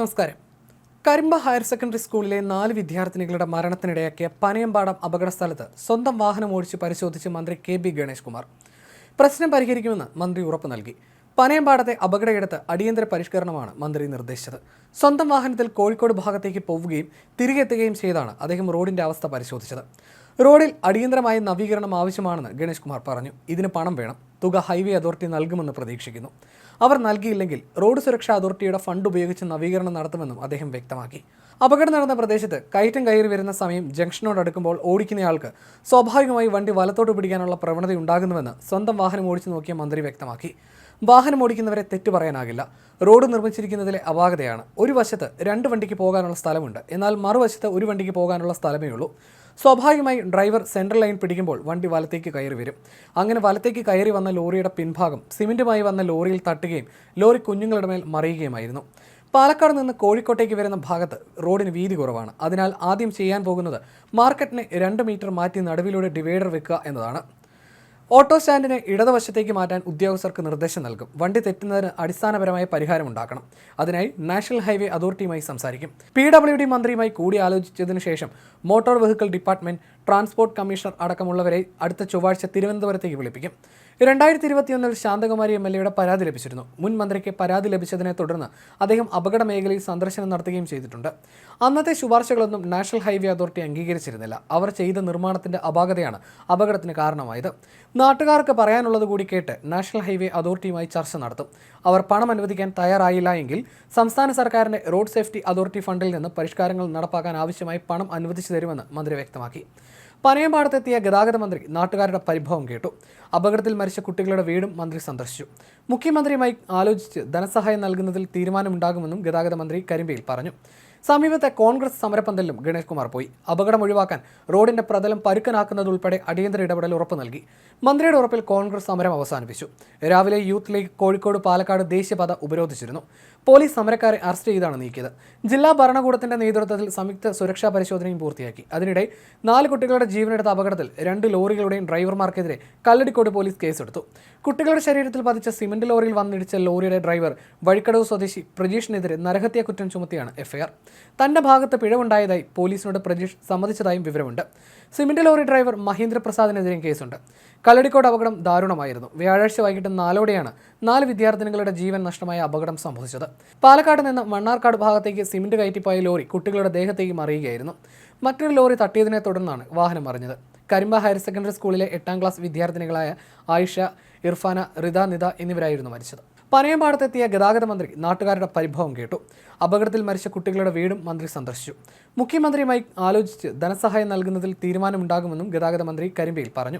നമസ്കാരം. Karimba higher secondary സ്കൂളിലെ നാല് വിദ്യാർത്ഥിനികളുടെ മരണത്തിനിടയാക്കിയ പനയമ്പാടം അപകട സ്ഥലത്ത് സ്വന്തം വാഹനം ഓടിച്ച് പരിശോധിച്ച് മന്ത്രി കെ ബി ഗണേഷ് കുമാർ. പ്രശ്നം പരിഹരിക്കുമെന്ന് മന്ത്രി ഉറപ്പ് നൽകി. പനയമ്പാടത്തെ അപകടയിടത്ത് അടിയന്തര പരിഷ്കരണമാണ് മന്ത്രി നിർദ്ദേശിച്ചത്. സ്വന്തം വാഹനത്തിൽ കോഴിക്കോട് ഭാഗത്തേക്ക് പോവുകയും തിരികെ എത്തുകയും ചെയ്താണ് അദ്ദേഹം റോഡിന്റെ അവസ്ഥ പരിശോധിച്ചത്. റോഡിൽ അടിയന്തരമായ നവീകരണം ആവശ്യമാണെന്ന് ഗണേഷ് കുമാർ പറഞ്ഞു. ഇതിന് പണം വേണം. തുക ഹൈവേ അതോറിറ്റി നൽകുമെന്ന് പ്രതീക്ഷിക്കുന്നു. അവർ നൽകിയില്ലെങ്കിൽ റോഡ് സുരക്ഷാ അതോറിറ്റിയുടെ ഫണ്ട് ഉപയോഗിച്ച് നവീകരണം നടത്തുമെന്നും അദ്ദേഹം വ്യക്തമാക്കി. അപകടം നടന്ന പ്രദേശത്ത് കയറ്റം കയറി വരുന്ന സമയം ജംഗ്ഷനോട് അടുക്കുമ്പോൾ ഓടിക്കുന്നയാൾക്ക് സ്വാഭാവികമായി വണ്ടി വലത്തോട്ട് പിടിക്കാനുള്ള പ്രവണത ഉണ്ടാകുന്നുവെന്ന് സ്വന്തം വാഹനം ഓടിച്ചു നോക്കിയ മന്ത്രി വ്യക്തമാക്കി. വാഹനം ഓടിക്കുന്നവരെ തെറ്റു പറയാനാകില്ല. റോഡ് നിർമ്മിച്ചിരിക്കുന്നതിലെ അപാകതയാണ്. ഒരു വശത്ത് രണ്ട് വണ്ടിക്ക് പോകാനുള്ള സ്ഥലമുണ്ട്. എന്നാൽ മറുവശത്ത് ഒരു വണ്ടിക്ക് പോകാനുള്ള സ്ഥലമേ ഉള്ളൂ സ്വാഭാവികമായി ഡ്രൈവർ സെൻട്രൽ ലൈൻ പിടിക്കുമ്പോൾ വണ്ടി വലത്തേക്ക് കയറി വരും. അങ്ങനെ വലത്തേക്ക് കയറി വന്ന ലോറിയുടെ പിൻഭാഗം സിമെന്റുമായി വന്ന ലോറിയിൽ തട്ടുകയും ലോറി കുഞ്ഞുങ്ങളുടെ മേൽ മറിയുകയുമായിരുന്നു. പാലക്കാട് നിന്ന് കോഴിക്കോട്ടേക്ക് വരുന്ന ഭാഗത്ത് റോഡിന് വീതി കുറവാണ്. അതിനാൽ ആദ്യം ചെയ്യാൻ പോകുന്നത് മാർക്കറ്റിനെ രണ്ട് മീറ്റർ മാറ്റി നടുവിലൂടെ ഡിവൈഡർ വെക്കുക എന്നതാണ്. ഓട്ടോ സ്റ്റാൻഡിനെ ഇടതുവശത്തേക്ക് മാറ്റാൻ ഉദ്യോഗസ്ഥർക്ക് നിർദ്ദേശം നൽകും. വണ്ടി തെറ്റുന്നതിന് അടിസ്ഥാനപരമായ പരിഹാരം ഉണ്ടാക്കണം. അതിനായി നാഷണൽ ഹൈവേ അതോറിറ്റിയുമായി സംസാരിക്കും. പി ഡബ്ല്യു ഡി മന്ത്രിയുമായി കൂടിയാലോചിച്ചതിനു ശേഷം motor vehicle department transport commissioner അടക്കമുള്ളവരെ അടുത്ത ചൊവ്വാഴ്ച തിരുവനന്തപുരത്തേക്ക് വിളിപ്പിക്കും. രണ്ടായിരത്തി ഇരുപത്തിയൊന്നിൽ ശാന്തകുമാരി എം എൽ എയുടെ പരാതി ലഭിച്ചിരുന്നു. മുൻ മന്ത്രിക്ക് പരാതി ലഭിച്ചതിനെ തുടർന്ന് അദ്ദേഹം അപകട മേഖലയിൽ സന്ദർശനം നടത്തുകയും ചെയ്തിട്ടുണ്ട്. അന്നത്തെ ശുപാർശകളൊന്നും നാഷണൽ ഹൈവേ അതോറിറ്റി അംഗീകരിച്ചിരുന്നില്ല. അവർ ചെയ്ത നിർമ്മാണത്തിന്റെ അപാകതയാണ് അപകടത്തിന് കാരണമായത്. നാട്ടുകാർക്ക് പറയാനുള്ളത് കൂടി കേട്ട് നാഷണൽ ഹൈവേ അതോറിറ്റിയുമായി ചർച്ച നടത്തും. അവർ പണം അനുവദിക്കാൻ തയ്യാറായില്ല എങ്കിൽ സംസ്ഥാന സർക്കാരിന്റെ റോഡ് സേഫ്റ്റി അതോറിറ്റി ഫണ്ടിൽ നിന്ന് പരിഷ്കാരങ്ങൾ നടപ്പാക്കാൻ ആവശ്യമായി പണം അനുവദിച്ചു തരുമെന്ന് മന്ത്രി വ്യക്തമാക്കി. പനയമ്പാടത്തെത്തിയ ഗതാഗത മന്ത്രി നാട്ടുകാരുടെ പരിഭവം കേട്ടു. അപകടത്തിൽ മരിച്ച കുട്ടികളുടെ വീടും മന്ത്രി സന്ദർശിച്ചു. മുഖ്യമന്ത്രിയുമായി ആലോചിച്ച് ധനസഹായം നൽകുന്നതിൽ തീരുമാനമുണ്ടാകുമെന്നും ഗതാഗത മന്ത്രി കരിമ്പയിൽ പറഞ്ഞു. സമീപത്തെ കോൺഗ്രസ് സമരപന്തലിലും ഗണേഷ് കുമാർ പോയി. അപകടം ഒഴിവാക്കാൻ റോഡിന്റെ പ്രതലം പരുക്കനാക്കുന്നതുൾപ്പെടെ അടിയന്തര ഇടപെടൽ ഉറപ്പ് നൽകി. മന്ത്രിയുടെ ഉറപ്പിൽ കോൺഗ്രസ് സമരം അവസാനിപ്പിച്ചു. രാവിലെ യൂത്ത് ലീഗ് കോഴിക്കോട് പാലക്കാട് ദേശീയപാത ഉപരോധിച്ചിരുന്നു. പോലീസ് സമരക്കാരെ അറസ്റ്റ് ചെയ്താണ് നീക്കിയത്. ജില്ലാ ഭരണകൂടത്തിന്റെ നേതൃത്വത്തിൽ സംയുക്ത സുരക്ഷാ പരിശോധനയും പൂർത്തിയാക്കി. അതിനിടെ നാല് കുട്ടികളുടെ ജീവനെടുത്ത അപകടത്തിൽ രണ്ട് ലോറികളുടെയും ഡ്രൈവർമാർക്കെതിരെ കല്ലടിക്കോട് പോലീസ് കേസെടുത്തു. കുട്ടികളുടെ ശരീരത്തിൽ പതിച്ച സിമന്റ് ലോറിയിൽ വന്നിടിച്ച ലോറിയുടെ ഡ്രൈവർ വഴിക്കടവ് സ്വദേശി പ്രജീഷിനെതിരെ നരഹത്യാ കുറ്റം ചുമത്തിയാണ് എഫ്ഐആർ. തന്റെ ഭാഗത്ത് പിഴവുണ്ടായതായി പോലീസിനോട് പ്രജീഷ് സമ്മതിച്ചതായും വിവരമുണ്ട്. സിമന്റ് ലോറി ഡ്രൈവർ മഹേന്ദ്ര പ്രസാദിനെതിരെയും കേസുണ്ട്. കല്ലടിക്കോട് അപകടം ദാരുണമായിരുന്നു. വ്യാഴാഴ്ച വൈകിട്ട് നാലോടെയാണ് നാല് വിദ്യാർത്ഥിനികളുടെ ജീവൻ നഷ്ടമായ അപകടം സംഭവിച്ചത്. പാലക്കാട് നിന്ന് മണ്ണാർക്കാട് ഭാഗത്തേക്ക് സിമന്റ് കയറ്റിപ്പോയ ലോറി കുട്ടികളുടെ ദേഹത്തേക്ക് മറിയുകയായിരുന്നു. മറ്റൊരു ലോറി തട്ടിയതിനെ തുടർന്നാണ് വാഹനം മറിഞ്ഞത്. കരിമ്പ ഹയർ സെക്കൻഡറി സ്കൂളിലെ എട്ടാം ക്ലാസ് വിദ്യാർത്ഥിനികളായ ആയിഷ ഇർഫാന റിദ നിദ എന്നിവരായിരുന്നു മരിച്ചത്. പനയമ്പാടത്തെത്തിയ ഗതാഗത മന്ത്രി നാട്ടുകാരുടെ പരിഭവം കേട്ടു. അപകടത്തിൽ മരിച്ച കുട്ടികളുടെ വീടും മന്ത്രി സന്ദർശിച്ചു. മുഖ്യമന്ത്രിയുമായി ആലോചിച്ച് ധനസഹായം നൽകുന്നതിൽ തീരുമാനമുണ്ടാകുമെന്നും ഗതാഗത മന്ത്രി കരിമ്പയിൽ പറഞ്ഞു.